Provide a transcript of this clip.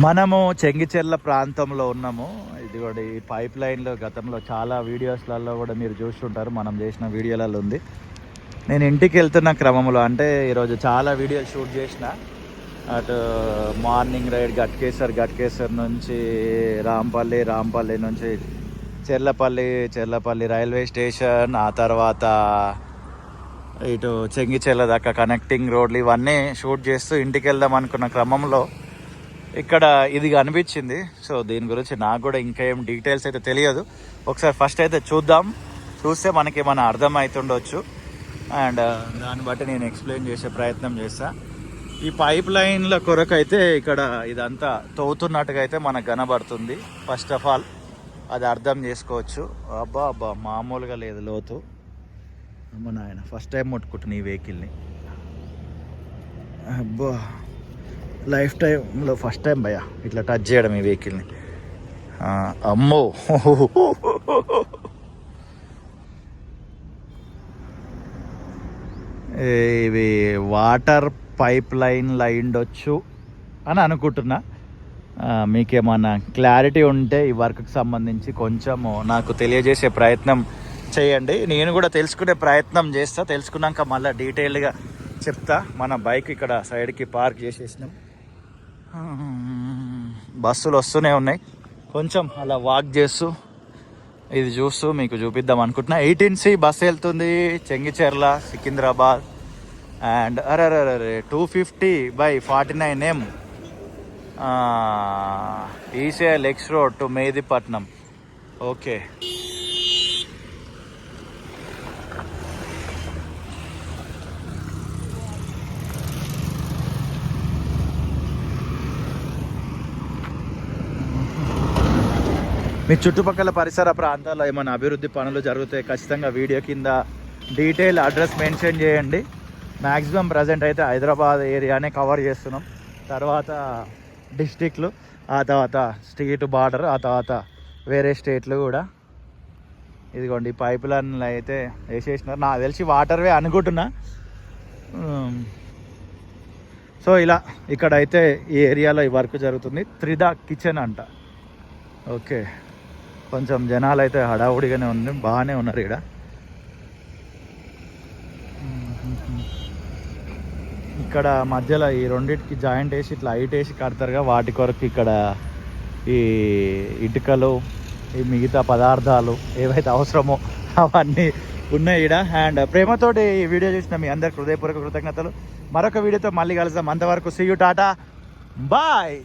మనము చెంగిచెర్ల ప్రాంతంలో ఉన్నాము. ఇది కూడా ఈ పైప్ లైన్లో గతంలో చాలా వీడియోస్లలో కూడా మీరు చూస్తుంటారు. మనం చేసిన వీడియోలలో ఉంది. నేను ఇంటికి వెళ్తున్న క్రమంలో అంటే ఈరోజు చాలా వీడియోలు షూట్ చేసిన. అటు మార్నింగ్ రైడ్ గట్కేసర్ గట్కేసర్ నుంచి రాంపల్లి రాంపల్లి నుంచి చెర్లపల్లి చెర్లపల్లి రైల్వే స్టేషన్ ఆ తర్వాత ఇటు చెంగిచెర్ల దాకా కనెక్టింగ్ రోడ్లు ఇవన్నీ షూట్ చేస్తూ ఇంటికి వెళ్దాం అనుకున్న క్రమంలో ఇక్కడ ఇది కనిపించింది. సో దీని గురించి నాకు కూడా ఇంకా ఏం డీటెయిల్స్ అయితే తెలియదు. ఒకసారి ఫస్ట్ అయితే చూద్దాం. చూస్తే మనకి ఏమైనా అర్థం అవుతుండొచ్చు అండ్ uh, దాన్ని బట్టి నేను ఎక్స్ప్లెయిన్ చేసే ప్రయత్నం చేస్తా. ఈ పైప్ లైన్ల కొరకు అయితే ఇక్కడ ఇదంతా తవ్వుతున్నట్టుగా అయితే మనకు కనబడుతుంది. ఫస్ట్ ఆఫ్ ఆల్ అది అర్థం చేసుకోవచ్చు. అబ్బా అబ్బా మామూలుగా లేదు లోతు. అమ్మ నాయన ఫస్ట్ టైం ముట్టుకుంటున్నా ఈ వెహికల్ని అబ్బా. లైఫ్ టైంలో ఫస్ట్ టైం భయ ఇట్లా టచ్ చేయడం ఈ వెహికల్ని అమ్మో. ఇవి వాటర్ పైప్ లైన్లు అయిండొచ్చు అని అనుకుంటున్నా. మీకేమన్నా క్లారిటీ ఉంటే ఈ వర్క్కి సంబంధించి కొంచెము నాకు తెలియజేసే ప్రయత్నం చేయండి. నేను కూడా తెలుసుకునే ప్రయత్నం చేస్తా. తెలుసుకున్నాక మళ్ళీ డీటెయిల్గా చెప్తా. మన బైక్ ఇక్కడ సైడ్కి పార్క్ చేసేసినాం. బస్సులు వస్తూనే ఉన్నాయి. కొంచెం అలా వాక్ చేస్తూ ఇది చూస్తూ మీకు చూపిద్దాం అనుకుంటున్నా. ఎయిటీన్ సి బస్సు వెళ్తుంది చెంగిచెర్ల సికింద్రాబాద్. అండ్ అరే అరే two fifty by forty nine M ECI X road to Medipatnam okay మీ చుట్టుపక్కల పరిసర ప్రాంతాల్లో ఏమైనా అభివృద్ధి పనులు జరుగుతాయి ఖచ్చితంగా వీడియో కింద డీటెయిల్ అడ్రస్ మెన్షన్ చేయండి. మ్యాక్సిమం ప్రజెంట్ అయితే హైదరాబాద్ ఏరియానే కవర్ చేస్తున్నాం. తర్వాత డిస్టిక్లు ఆ తర్వాత స్టేట్ బార్డర్ ఆ తర్వాత వేరే స్టేట్లు కూడా. ఇదిగోండి పైప్ లైన్లు అయితే వేసేసినారు. నాకు తెలిసి వాటర్వే అనుకుంటున్నా. సో ఇలా ఇక్కడైతే ఈ ఏరియాలో ఈ వర్క్ జరుగుతుంది. త్రిదా కిచెన్ అంట. ఓకే. కొంచెం జనాలు అయితే హడావుడిగానే ఉంది బాగానే ఉన్నారు ఇక్కడ ఇక్కడ మధ్యలో ఈ రెండింటికి జాయింట్ వేసి ఇట్లా హైట్ వేసి కడతారుగా వాటి కొరకు ఇక్కడ ఈ ఇటుకలు ఈ మిగతా పదార్థాలు ఏవైతే అవసరమో అవన్నీ ఉన్నాయి ఇక్కడ అండ్ ప్రేమతోటి ఈ వీడియో చూసిన మీ అందరికి హృదయపూర్వక కృతజ్ఞతలు. మరొక వీడియోతో మళ్ళీ కలుద్దాం. అంతవరకు సీ యూ టాటా బాయ్